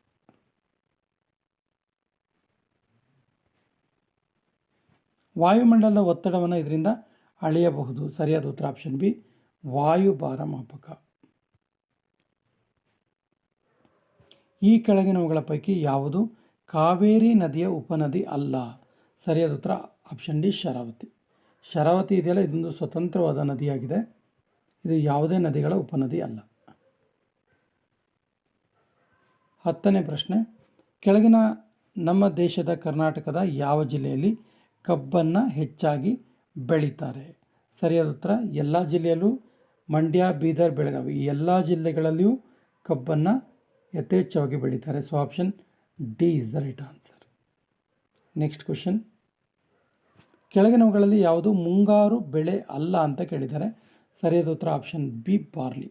ವಾಯುಮಂಡಲದ ಒತ್ತಡವನ್ನು ಇದರಿಂದ ಅಳೆಯಬಹುದು. ಸರಿಯಾದ ಉತ್ತರ ಆಪ್ಷನ್ ಬಿ ವಾಯುಭಾರ ಮಾಪಕ. ಈ ಕೆಳಗಿನವುಗಳ ಪೈಕಿ ಯಾವುದು? ಕಾವೇರಿ ನದಿಯ ಉಪನದಿ ಅಲ್ಲ. ಸರಿಯಾದ ಉತ್ತರ ಆಪ್ಷನ್ ಡಿ ಶರಾವತಿ. ಶರಾವತಿ ಇದೆಯಲ್ಲ, ಇದೊಂದು ಸ್ವತಂತ್ರವಾದ ನದಿಯಾಗಿದೆ. ಇದು ಯಾವುದೇ ನದಿಗಳ ಉಪನದಿ ಅಲ್ಲ. ಹತ್ತನೇ ಪ್ರಶ್ನೆ. ಕೆಳಗಿನ ನಮ್ಮ ದೇಶದ ಕರ್ನಾಟಕದ ಯಾವ ಜಿಲ್ಲೆಯಲ್ಲಿ ಕಬ್ಬನ್ನು ಹೆಚ್ಚಾಗಿ ಬೆಳೀತಾರೆ? ಸರಿಯಾದ ಉತ್ತರ, ಎಲ್ಲ ಜಿಲ್ಲೆಯಲ್ಲೂ ಮಂಡ್ಯ, ಬೀದರ್, ಬೆಳಗಾವಿ, ಈ ಎಲ್ಲ ಜಿಲ್ಲೆಗಳಲ್ಲಿಯೂ ಕಬ್ಬನ್ನು ಯಥೇಚ್ಛವಾಗಿ ಬೆಳೀತಾರೆ. So option D is the right answer next question ಕೆಳಗಿನವುಗಳಲ್ಲಿ ಯಾವುದು ಮುಂಗಾರು ಬೆಳೆ ಅಲ್ಲ ಅಂತ ಕೇಳಿದ್ದಾರೆ. ಸರಿಯಾದ ಉತ್ತರ ಆಪ್ಷನ್ ಬಿ ಬಾರ್ಲಿ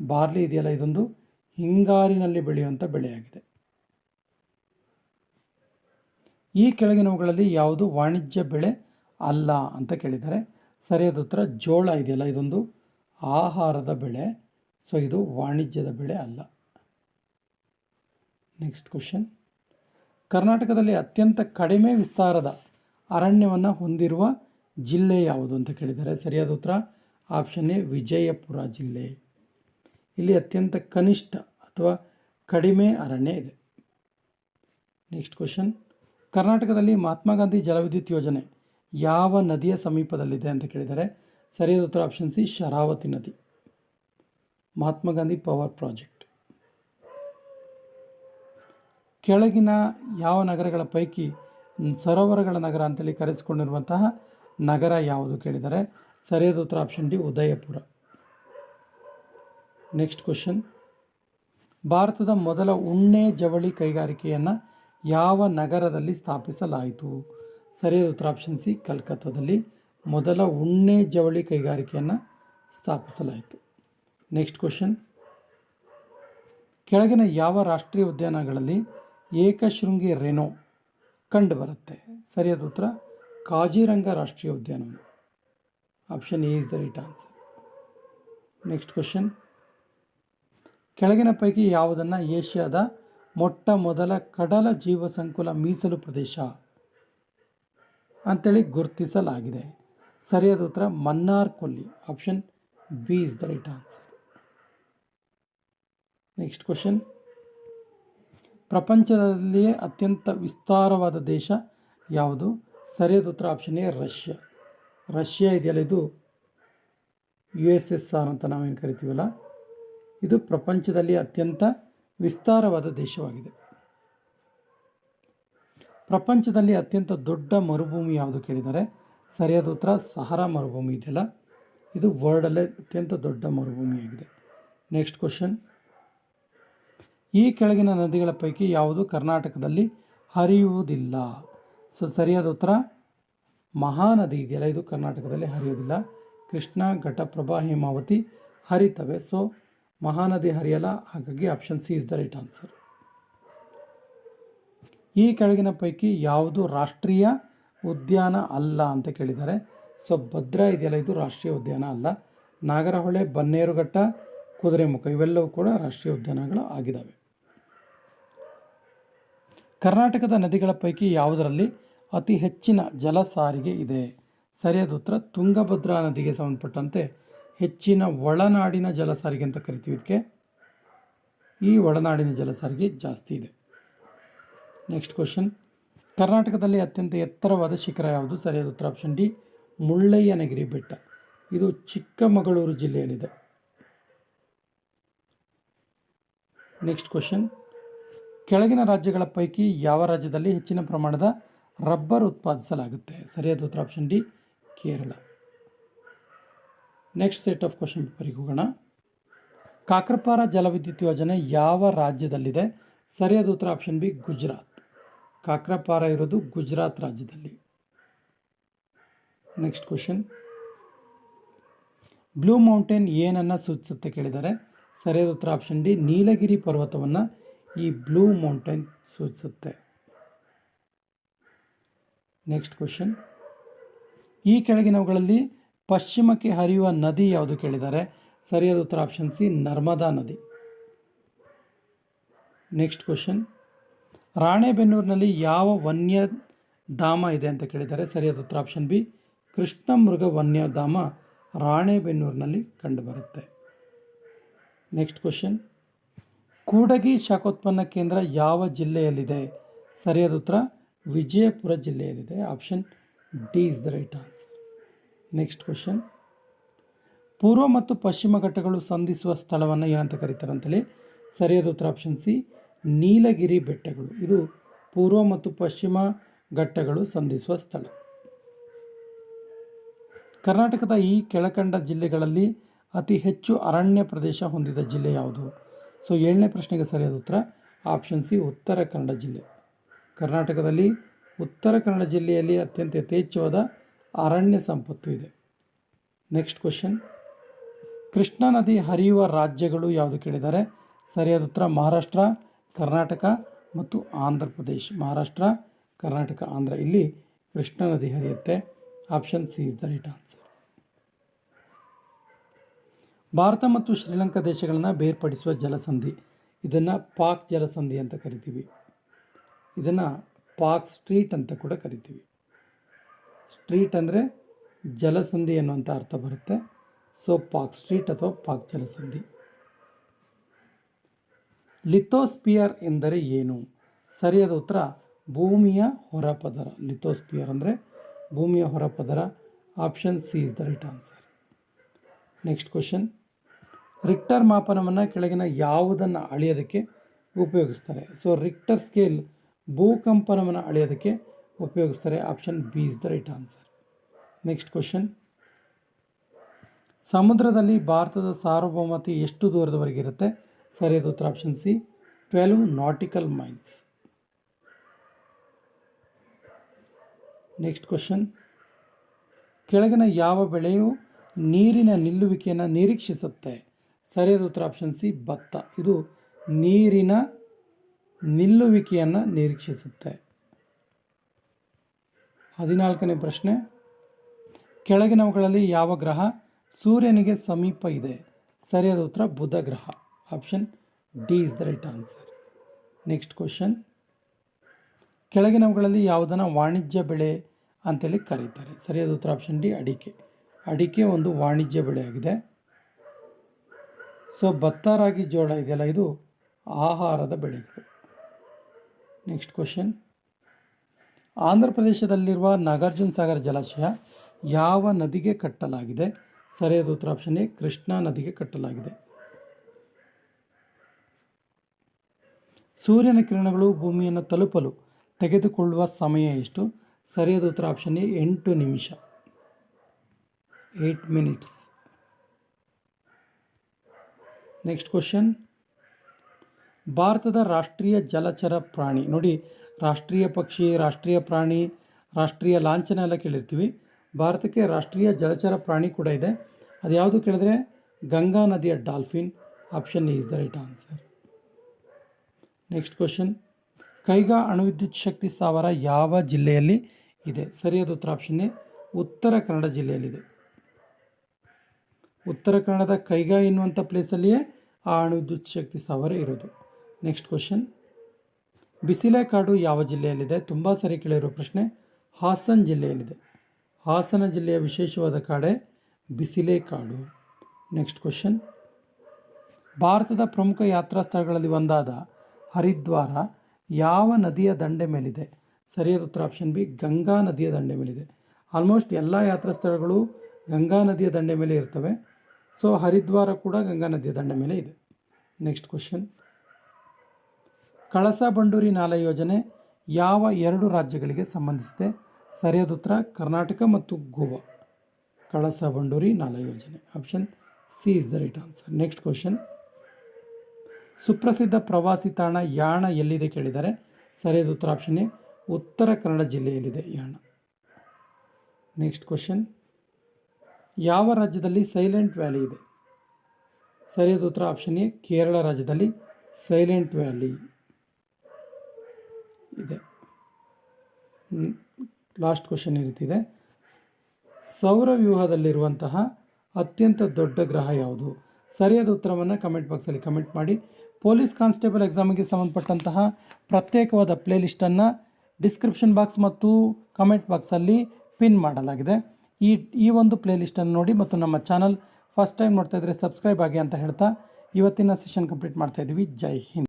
ಬಾರ್ಲಿ ಇದೆಯಲ್ಲ, ಇದೊಂದು ಹಿಂಗಾರಿನಲ್ಲಿ ಬೆಳೆಯುವಂಥ ಬೆಳೆಯಾಗಿದೆ. ಈ ಕೆಳಗಿನವುಗಳಲ್ಲಿ ಯಾವುದು ವಾಣಿಜ್ಯ ಬೆಳೆ ಅಲ್ಲ ಅಂತ ಕೇಳಿದ್ದಾರೆ. ಸರಿಯಾದ ಉತ್ತರ ಜೋಳ ಇದೆಯಲ್ಲ, ಇದೊಂದು ಆಹಾರದ ಬೆಳೆ. ಸೊ ಇದು ವಾಣಿಜ್ಯದ ಬೆಳೆ ಅಲ್ಲ. ನೆಕ್ಸ್ಟ್ ಕ್ವಶನ್ ಕರ್ನಾಟಕದಲ್ಲಿ ಅತ್ಯಂತ ಕಡಿಮೆ ವಿಸ್ತಾರದ ಅರಣ್ಯವನ್ನು ಹೊಂದಿರುವ ಜಿಲ್ಲೆ ಯಾವುದು ಅಂತ ಕೇಳಿದ್ದಾರೆ ಸರಿಯಾದ ಉತ್ತರ ಆಪ್ಷನ್ ಎ ವಿಜಯಪುರ ಜಿಲ್ಲೆ. ಇಲ್ಲಿ ಅತ್ಯಂತ ಕನಿಷ್ಠ ಅಥವಾ ಕಡಿಮೆ ಅರಣ್ಯ ಇದೆ. ನೆಕ್ಸ್ಟ್ ಕ್ವಶನ್ ಕರ್ನಾಟಕದಲ್ಲಿ ಮಹಾತ್ಮ ಗಾಂಧಿ ಜಲವಿದ್ಯುತ್ ಯೋಜನೆ ಯಾವ ನದಿಯ ಸಮೀಪದಲ್ಲಿದೆ ಅಂತ ಕೇಳಿದರೆ ಸರಿಯಾದ ಉತ್ತರ ಆಪ್ಷನ್ ಸಿ ಶರಾವತಿ ನದಿ. Mahatma Gandhi power project. ಕೆಳಗಿನ ಯಾವ ನಗರಗಳ ಪೈಕಿ ಸರೋವರಗಳ ನಗರ ಅಂತೇಳಿ ಕರೆಸಿಕೊಂಡಿರುವಂತಹ ನಗರ ಯಾವುದು ಕೇಳಿದರೆ ಸರಿಯಾದ ಉತ್ತರ option D Udaipur. Next question ಭಾರತದ ಮೊದಲ ಉಣ್ಣೆ ಜವಳಿ ಕೈಗಾರಿಕೆಯನ್ನು ಯಾವ ನಗರದಲ್ಲಿ ಸ್ಥಾಪಿಸಲಾಯಿತು? ಸರಿಯಾದ ಉತ್ತರ ಆಪ್ಷನ್ ಸಿ ಕಲ್ಕತ್ತಾದಲ್ಲಿ ಮೊದಲ ಉಣ್ಣೆ ಜವಳಿ ಕೈಗಾರಿಕೆಯನ್ನು ಸ್ಥಾಪಿಸಲಾಯಿತು. ನೆಕ್ಸ್ಟ್ ಕ್ವಶನ್ ಕೆಳಗಿನ ಯಾವ ರಾಷ್ಟ್ರೀಯ ಉದ್ಯಾನಗಳಲ್ಲಿ ಏಕಶೃಂಗಿ ರೆನೋ ಕಂಡುಬರುತ್ತೆ. ಸರಿಯಾದ ಉತ್ತರ, ಕಾಜಿರಂಗ ರಾಷ್ಟ್ರೀಯ ಉದ್ಯಾನವನ. Option A is the right answer next question ಕೆಳಗಿನ ಪೈಕಿ ಯಾವುದನ್ನು ಏಷ್ಯಾದ ಮೊಟ್ಟ ಮೊದಲ ಕಡಲ ಜೀವ ಸಂಕುಲ ಮೀಸಲು ಪ್ರದೇಶ ಅಂತೇಳಿ ಗುರುತಿಸಲಾಗಿದೆ. ಸರಿಯಾದ ಉತ್ತರ, ಮನ್ನಾರ್ ಕೊಲ್ಲಿ. Option B is the right answer next question ಪ್ರಪಂಚದಲ್ಲಿಯೇ ಅತ್ಯಂತ ವಿಸ್ತಾರವಾದ ದೇಶ ಯಾವುದು? ಸರಿಯಾದ ಉತ್ತರ ಆಪ್ಷನ್ ಎ ರಷ್ಯಾ. ರಷ್ಯಾ ಇದೆಯಲ್ಲ, ಇದು ಯು ಎಸ್ ಎಸ್ ಆರ್ ಅಂತ ನಾವೇನು ಕರಿತೀವಲ್ಲ? ಇದು ಪ್ರಪಂಚದಲ್ಲಿ ಅತ್ಯಂತ ವಿಸ್ತಾರವಾದ ದೇಶವಾಗಿದೆ. ಪ್ರಪಂಚದಲ್ಲಿ ಅತ್ಯಂತ ದೊಡ್ಡ ಮರುಭೂಮಿ ಯಾವುದು ಕೇಳಿದರೆ? ಸರಿಯಾದ ಉತ್ತರ ಸಹರಾ ಮರುಭೂಮಿ ಇದೆಯಲ್ಲ? ಇದು ವರ್ಲ್ಡಲ್ಲೇ ಅತ್ಯಂತ ದೊಡ್ಡ ಮರುಭೂಮಿಯಾಗಿದೆ. ನೆಕ್ಸ್ಟ್ ಕ್ವಶನ್ ಈ ಕೆಳಗಿನ ನದಿಗಳ ಪೈಕಿ ಯಾವುದು ಕರ್ನಾಟಕದಲ್ಲಿ ಹರಿಯುವುದಿಲ್ಲ. ಸೊ, ಸರಿಯಾದ ಉತ್ತರ? ಮಹಾನದಿ ಇದೆಯಲ್ಲ, ಇದು ಕರ್ನಾಟಕದಲ್ಲಿ ಹರಿಯೋದಿಲ್ಲ ಕೃಷ್ಣ, ಘಟಪ್ರಭಾ, ಹೇಮಾವತಿ ಹರಿತವೆ. ಸೊ, ಮಹಾನದಿ ಹರಿಯಲ್ಲ, ಹಾಗಾಗಿ option C is the right answer. ಈ ಕೆಳಗಿನ ಪೈಕಿ ಯಾವುದು ರಾಷ್ಟ್ರೀಯ ಉದ್ಯಾನ ಅಲ್ಲ ಅಂತ ಕೇಳಿದ್ದಾರೆ. ಸೊ, ಭದ್ರಾ ಇದೆಯಲ್ಲ, ಇದು ರಾಷ್ಟ್ರೀಯ ಉದ್ಯಾನ ಅಲ್ಲ. ನಾಗರಹೊಳೆ, ಬನ್ನೇರುಘಟ್ಟ, ಕುದುರೆಮುಖ, ಇವೆಲ್ಲವೂ ಕೂಡ ರಾಷ್ಟ್ರೀಯ ಉದ್ಯಾನಗಳು ಆಗಿದ್ದಾವೆ. ಕರ್ನಾಟಕದ ನದಿಗಳ ಪೈಕಿ ಯಾವುದರಲ್ಲಿ ಅತಿ ಹೆಚ್ಚಿನ ಜಲ ಸಾರಿಗೆ ಇದೆ? ಸರಿಯಾದ ಉತ್ತರ, ತುಂಗಭದ್ರಾ ನದಿಗೆ ಸಂಬಂಧಪಟ್ಟಂತೆ ಹೆಚ್ಚಿನ ಒಳನಾಡಿನ ಜಲ ಸಾರಿಗೆ ಅಂತ ಕರಿತೀವಿ ಇದಕ್ಕೆ. ಈ ಒಳನಾಡಿನ ಜಲ ಸಾರಿಗೆ ಜಾಸ್ತಿ ಇದೆ. ನೆಕ್ಸ್ಟ್ ಕ್ವಶನ್ ಕರ್ನಾಟಕದಲ್ಲಿ ಅತ್ಯಂತ ಎತ್ತರವಾದ ಶಿಖರ ಯಾವುದು? ಸರಿಯಾದ ಉತ್ತರ ಆಪ್ಷನ್ ಡಿ ಮುಳ್ಳಯ್ಯನಗಿರಿ ಬೆಟ್ಟ. ಇದು ಚಿಕ್ಕಮಗಳೂರು ಜಿಲ್ಲೆಯಲ್ಲಿದೆ. ನೆಕ್ಸ್ಟ್ ಕ್ವಶನ್ ಕೆಳಗಿನ ರಾಜ್ಯಗಳ ಪೈಕಿ ಯಾವ ರಾಜ್ಯದಲ್ಲಿ ಹೆಚ್ಚಿನ ಪ್ರಮಾಣದ ರಬ್ಬರ್ ಉತ್ಪಾದಿಸಲಾಗುತ್ತೆ? ಸರಿಯಾದ ಉತ್ತರ option D, Kerala. Next set of question ಪೇಪರಿಗೆ ಹೋಗೋಣ. ಕಾಕ್ರಪಾರ ಜಲವಿದ್ಯುತ್ ಯೋಜನೆ ಯಾವ ರಾಜ್ಯದಲ್ಲಿದೆ? ಸರಿಯಾದ ಉತ್ತರ ಆಪ್ಷನ್ ಬಿ, ಗುಜರಾತ್. ಕಾಕ್ರಪಾರ ಇರೋದು ಗುಜರಾತ್ ರಾಜ್ಯದಲ್ಲಿ. Next question. ಬ್ಲೂ ಮೌಂಟೇನ್ ಏನನ್ನು ಸೂಚಿಸುತ್ತೆ ಕೇಳಿದರೆ ಸರಿಯಾದ ಉತ್ತರ ಆಪ್ಷನ್ ಡಿ, ನೀಲಗಿರಿ ಪರ್ವತವನ್ನು ಈ ಬ್ಲೂ ಮೌಂಟೇನ್ ಸೂಚಿಸುತ್ತೆ. ನೆಕ್ಸ್ಟ್ ಕ್ವಶನ್ ಈ ಕೆಳಗಿನವುಗಳಲ್ಲಿ ಪಶ್ಚಿಮಕ್ಕೆ ಹರಿಯುವ ನದಿ ಯಾವುದು ಕೇಳಿದ್ದಾರೆ? ಸರಿಯಾದ ಉತ್ತರ ಆಪ್ಷನ್ ಸಿ ನರ್ಮದಾ ನದಿ. ನೆಕ್ಸ್ಟ್ ಕ್ವಶನ್ ರಾಣೆಬೆನ್ನೂರಿನಲ್ಲಿ ಯಾವ ವನ್ಯ ಧಾಮ ಇದೆ ಅಂತ ಕೇಳಿದ್ದಾರೆ? ಸರಿಯಾದ ಉತ್ತರ ಆಪ್ಷನ್ ಬಿ ಕೃಷ್ಣ ಮೃಗ ವನ್ಯಧಾಮ ರಾಣೆಬೆನ್ನೂರಿನಲ್ಲಿ ಕಂಡುಬರುತ್ತೆ. ನೆಕ್ಸ್ಟ್ ಕ್ವಶನ್ ಕೂಡಗಿ ಶಾಖೋತ್ಪನ್ನ ಕೇಂದ್ರ ಯಾವ ಜಿಲ್ಲೆಯಲ್ಲಿದೆ? ಸರಿಯಾದ ಉತ್ತರ, Vijayapura ಜಿಲ್ಲೆಯಲ್ಲಿದೆ. Option D is the right answer. Next question. ಪೂರ್ವ ಮತ್ತು ಪಶ್ಚಿಮ ಘಟ್ಟಗಳು ಸಂಧಿಸುವ ಸ್ಥಳವನ್ನು ಏನಂತ ಕರೀತಾರೆ ಅಂತೇಳಿ ಸರಿಯಾದ ಉತ್ತರ ಆಪ್ಷನ್ ಸಿ, ನೀಲಗಿರಿ ಬೆಟ್ಟಗಳು. ಇದು ಪೂರ್ವ ಮತ್ತು ಪಶ್ಚಿಮ ಘಟ್ಟಗಳು ಸಂಧಿಸುವ ಸ್ಥಳ. ಕರ್ನಾಟಕದ ಈ ಕೆಳಕಂಡ ಜಿಲ್ಲೆಗಳಲ್ಲಿ ಅತಿ ಹೆಚ್ಚು ಅರಣ್ಯ ಪ್ರದೇಶ ಹೊಂದಿದ ಜಿಲ್ಲೆ ಯಾವುದು? ಸೊ ಏಳನೇ ಪ್ರಶ್ನೆಗೆ ಸರಿಯಾದ ಉತ್ತರ ಆಪ್ಷನ್ ಸಿ ಉತ್ತರ ಕನ್ನಡ ಜಿಲ್ಲೆ. ಕರ್ನಾಟಕದಲ್ಲಿ ಉತ್ತರ ಕನ್ನಡ ಜಿಲ್ಲೆಯಲ್ಲಿ ಅತ್ಯಂತ ಯಥೇಚ್ಛವಾದ ಅರಣ್ಯ ಸಂಪತ್ತು ಇದೆ. ನೆಕ್ಸ್ಟ್ ಕ್ವಶನ್ ಕೃಷ್ಣಾ ನದಿ ಹರಿಯುವ ರಾಜ್ಯಗಳು ಯಾವುದು ಕೇಳಿದ್ದಾರೆ? ಸರಿಯಾದ ಉತ್ತರ, ಮಹಾರಾಷ್ಟ್ರ, ಕರ್ನಾಟಕ ಮತ್ತು ಆಂಧ್ರ ಪ್ರದೇಶ್. ಮಹಾರಾಷ್ಟ್ರ, ಕರ್ನಾಟಕ, ಆಂಧ್ರ. ಇಲ್ಲಿ ಕೃಷ್ಣಾ ನದಿ ಹರಿಯುತ್ತೆ. Option C is the right answer Bharat ಮತ್ತು ಶ್ರೀಲಂಕಾ ದೇಶಗಳನ್ನು ಬೇರ್ಪಡಿಸುವ ಜಲಸಂಧಿ. ಇದನ್ನು ಪಾಕ್ ಜಲಸಂಧಿ ಅಂತ ಕರಿತೀವಿ. ಇದನ್ನು ಪಾಕ್ ಸ್ಟ್ರೀಟ್ ಅಂತ ಕೂಡ ಕರಿತೀವಿ. ಸ್ಟ್ರೀಟ್ ಅಂದರೆ ಜಲಸಂಧಿ ಅನ್ನುವಂಥ ಅರ್ಥ ಬರುತ್ತೆ. ಸೊ ಪಾಕ್ ಸ್ಟ್ರೀಟ್ ಅಥವಾ ಪಾಕ್ ಜಲಸಂಧಿ. ಲಿಥೋಸ್ಪಿಯರ್ ಎಂದರೆ ಏನು? ಸರಿಯಾದ ಉತ್ತರ, ಭೂಮಿಯ ಹೊರಪದರ. ಲಿಥೋಸ್ಪಿಯರ್ ಅಂದರೆ ಭೂಮಿಯ ಹೊರಪದರ. Option C is the right answer. Next question. Richter ಮಾಪನವನ್ನು ಕೆಳಗಿನ ಯಾವುದನ್ನು ಅಳೆಯೋದಕ್ಕೆ ಉಪಯೋಗಿಸ್ತಾರೆ. ಸೊ ರಿಕ್ಟರ್ ಸ್ಕೇಲ್ ಭೂಕಂಪನವನ್ನು ಅಳೆಯೋದಕ್ಕೆ ಉಪಯೋಗಿಸ್ತಾರೆ. Option B is the right answer next question ಸಮುದ್ರದಲ್ಲಿ ಭಾರತದ ಸಾರ್ವಭೌಮತೆ ಎಷ್ಟು ದೂರದವರೆಗೆ ಇರುತ್ತೆ? ಸರಿಯಾದ ಉತ್ತರ option C twelve nautical miles next question ಕೆಳಗಿನ ಯಾವ ಬೆಳೆಯು ನೀರಿನ ನಿಲ್ಲುವಿಕೆಯನ್ನು ನಿರೀಕ್ಷಿಸುತ್ತೆ? ಸರಿಯಾದ ಉತ್ತರ ಆಪ್ಷನ್ ಸಿ ಭತ್ತ. ಇದು ನೀರಿನ ನಿಲ್ಲುವಿಕೆಯನ್ನು ನಿರೀಕ್ಷಿಸುತ್ತೆ. ಹದಿನಾಲ್ಕನೇ ಪ್ರಶ್ನೆ. ಕೆಳಗಿನವುಗಳಲ್ಲಿ ಯಾವ ಗ್ರಹ ಸೂರ್ಯನಿಗೆ ಸಮೀಪ ಇದೆ? ಸರಿಯಾದ ಉತ್ತರ, ಬುಧ ಗ್ರಹ. Option D is the right answer next question ಕೆಳಗಿನವುಗಳಲ್ಲಿ ಯಾವುದನ್ನು ವಾಣಿಜ್ಯ ಬೆಳೆ ಅಂತೇಳಿ ಕರೀತಾರೆ. ಸರಿಯಾದ ಉತ್ತರ ಆಪ್ಷನ್ ಡಿ ಅಡಿಕೆ. ಅಡಿಕೆ ಒಂದು ವಾಣಿಜ್ಯ ಬೆಳೆಯಾಗಿದೆ. ಸೊ ಭತ್ತ ರಾಗಿ ಜೋಳ ಇದೆಯಲ್ಲ ಇದು ಆಹಾರದ ಬೆಳೆಗಳು. ನೆಕ್ಸ್ಟ್ ಕ್ವಶನ್ ಆಂಧ್ರ ಪ್ರದೇಶದಲ್ಲಿರುವ ನಾಗಾರ್ಜುನ ಸಾಗರ ಜಲಾಶಯ ಯಾವ ನದಿಗೆ ಕಟ್ಟಲಾಗಿದೆ? ಸರಿಯಾದ ಉತ್ತರ ಆಪ್ಷನ್ ಎ, ಕೃಷ್ಣಾ ನದಿಗೆ ಕಟ್ಟಲಾಗಿದೆ. ಸೂರ್ಯನ ಕಿರಣಗಳು ಭೂಮಿಯನ್ನು ತಲುಪಲು ತೆಗೆದುಕೊಳ್ಳುವ ಸಮಯ ಎಷ್ಟು? ಸರಿಯಾದ ಉತ್ತರ ಆಪ್ಷನ್ ಎ, ಎಂಟು ನಿಮಿಷ. ಏಟ್ ಮಿನಿಟ್ಸ್ ನೆಕ್ಸ್ಟ್ ಕ್ವಶನ್ ಭಾರತದ ರಾಷ್ಟ್ರೀಯ ಜಲಚರ ಪ್ರಾಣಿ. ನೋಡಿ, ರಾಷ್ಟ್ರೀಯ ಪಕ್ಷಿ, ರಾಷ್ಟ್ರೀಯ ಪ್ರಾಣಿ, ರಾಷ್ಟ್ರೀಯ ಲಾಂಛನ ಎಲ್ಲ ಕೇಳಿರ್ತೀವಿ. ಭಾರತಕ್ಕೆ ರಾಷ್ಟ್ರೀಯ ಜಲಚರ ಪ್ರಾಣಿ ಕೂಡ ಇದೆ. ಅದು ಯಾವುದು ಕೇಳಿದ್ರೆ? ಗಂಗಾ ನದಿಯ dolphin. Option is the right answer next question Kaiga ಅಣುವಿದ್ಯುತ್ ಶಕ್ತಿ ಸ್ಥಾವರ ಯಾವ ಜಿಲ್ಲೆಯಲ್ಲಿ ಇದೆ? ಸರಿಯಾದ ಉತ್ತರ ಆಪ್ಷನ್ನೇ ಉತ್ತರ ಕನ್ನಡ ಜಿಲ್ಲೆಯಲ್ಲಿದೆ. ಉತ್ತರ ಕನ್ನಡದ ಕೈಗಾ ಎನ್ನುವಂಥ ಪ್ಲೇಸಲ್ಲಿಯೇ ಆ ಅಣುವಿದ್ಯುತ್ ಶಕ್ತಿ ಸ್ಥಾವರ ಇರೋದು. ನೆಕ್ಸ್ಟ್ ಕ್ವಶನ್ ಬಿಸಿಲೆಕಾಡು ಯಾವ ಜಿಲ್ಲೆಯಲ್ಲಿದೆ? ತುಂಬ ಸರಿ ಕೇಳಿರೋ ಪ್ರಶ್ನೆ, ಹಾಸನ ಜಿಲ್ಲೆಯಲ್ಲಿದೆ. ಹಾಸನ ಜಿಲ್ಲೆಯ ವಿಶೇಷವಾದ ಕಾಡೆ ಬಿಸಿಲೆಕಾಡು. ನೆಕ್ಸ್ಟ್ ಕ್ವಶನ್ ಭಾರತದ ಪ್ರಮುಖ ಯಾತ್ರಾ ಸ್ಥಳಗಳಲ್ಲಿ ಒಂದಾದ ಹರಿದ್ವಾರ ಯಾವ ನದಿಯ ದಂಡೆ ಮೇಲಿದೆ? ಸರಿಯಾದ ಉತ್ತರ ಆಪ್ಷನ್ ಬಿ ಗಂಗಾ ನದಿಯ ದಂಡೆ ಮೇಲಿದೆ. ಆಲ್ಮೋಸ್ಟ್ ಎಲ್ಲ ಯಾತ್ರಾ ಸ್ಥಳಗಳು ಗಂಗಾ ನದಿಯ ದಂಡೆ ಮೇಲೆ ಇರ್ತವೆ. ಸೊ ಹರಿದ್ವಾರ ಕೂಡ ಗಂಗಾ ನದಿಯ ದಂಡ ಮೇಲೆ ಇದೆ. ನೆಕ್ಸ್ಟ್ ಕ್ವಶನ್ ಕಳಸ ಬಂಡೂರಿ ನಾಲಾ ಯೋಜನೆ ಯಾವ ಎರಡು ರಾಜ್ಯಗಳಿಗೆ ಸಂಬಂಧಿಸಿದೆ? ಸರಿಯಾದ ಉತ್ತರ ಕರ್ನಾಟಕ ಮತ್ತು ಗೋವಾ. ಕಳಸ ಬಂಡೂರಿ ನಾಲಾ ಯೋಜನೆ. Option C is the right answer next question ಸುಪ್ರಸಿದ್ಧ ಪ್ರವಾಸಿ ತಾಣ ಯಾಣ ಎಲ್ಲಿದೆ ಕೇಳಿದರೆ? ಸರಿಯಾದ ಉತ್ತರ ಆಪ್ಷನ್ ಎ ಉತ್ತರ ಕನ್ನಡ ಜಿಲ್ಲೆಯಲ್ಲಿದೆ ಯಾಣ. ನೆಕ್ಸ್ಟ್ ಕ್ವಶನ್ ಯಾವ ರಾಜ್ಯದಲ್ಲಿ ಸೈಲೆಂಟ್ ವ್ಯಾಲಿ ಇದೆ? ಸರಿಯಾದ ಉತ್ತರ ಆಪ್ಷನ್ ಎ, ಕೇರಳ ರಾಜ್ಯದಲ್ಲಿ ಸೈಲೆಂಟ್ ವ್ಯಾಲಿ ಇದೆ. ಲಾಸ್ಟ್ ಕ್ವಶನ್ ಈ ರೀತಿ ಇದೆ ಸೌರವ್ಯೂಹದಲ್ಲಿರುವಂತಹ ಅತ್ಯಂತ ದೊಡ್ಡ ಗ್ರಹ ಯಾವುದು? ಸರಿಯಾದ ಉತ್ತರವನ್ನು ಕಮೆಂಟ್ ಬಾಕ್ಸಲ್ಲಿ ಕಮೆಂಟ್ ಮಾಡಿ. ಪೊಲೀಸ್ ಕಾನ್ಸ್ಟೇಬಲ್ ಎಕ್ಸಾಮಿಗೆ ಸಂಬಂಧಪಟ್ಟಂತಹ ಪ್ರತ್ಯೇಕವಾದ ಪ್ಲೇಲಿಸ್ಟನ್ನು ಡಿಸ್ಕ್ರಿಪ್ಷನ್ ಬಾಕ್ಸ್ ಮತ್ತು ಕಮೆಂಟ್ ಬಾಕ್ಸಲ್ಲಿ ಪಿನ್ ಮಾಡಲಾಗಿದೆ. ಈ ಈ ಒಂದು ಪ್ಲೇಲಿಸ್ಟನ್ನು ನೋಡಿ ಮತ್ತು ನಮ್ಮ ಚಾನಲ್ ಫಸ್ಟ್ ಟೈಮ್ ನೋಡ್ತಾ ಇದ್ದರೆ ಸಬ್ಸ್ಕ್ರೈಬ್ ಆಗಿ ಅಂತ ಹೇಳ್ತಾ ಇವತ್ತಿನ ಸೆಷನ್ ಕಂಪ್ಲೀಟ್ ಮಾಡ್ತಾ ಇದ್ದೀವಿ. ಜೈ ಹಿಂದ್.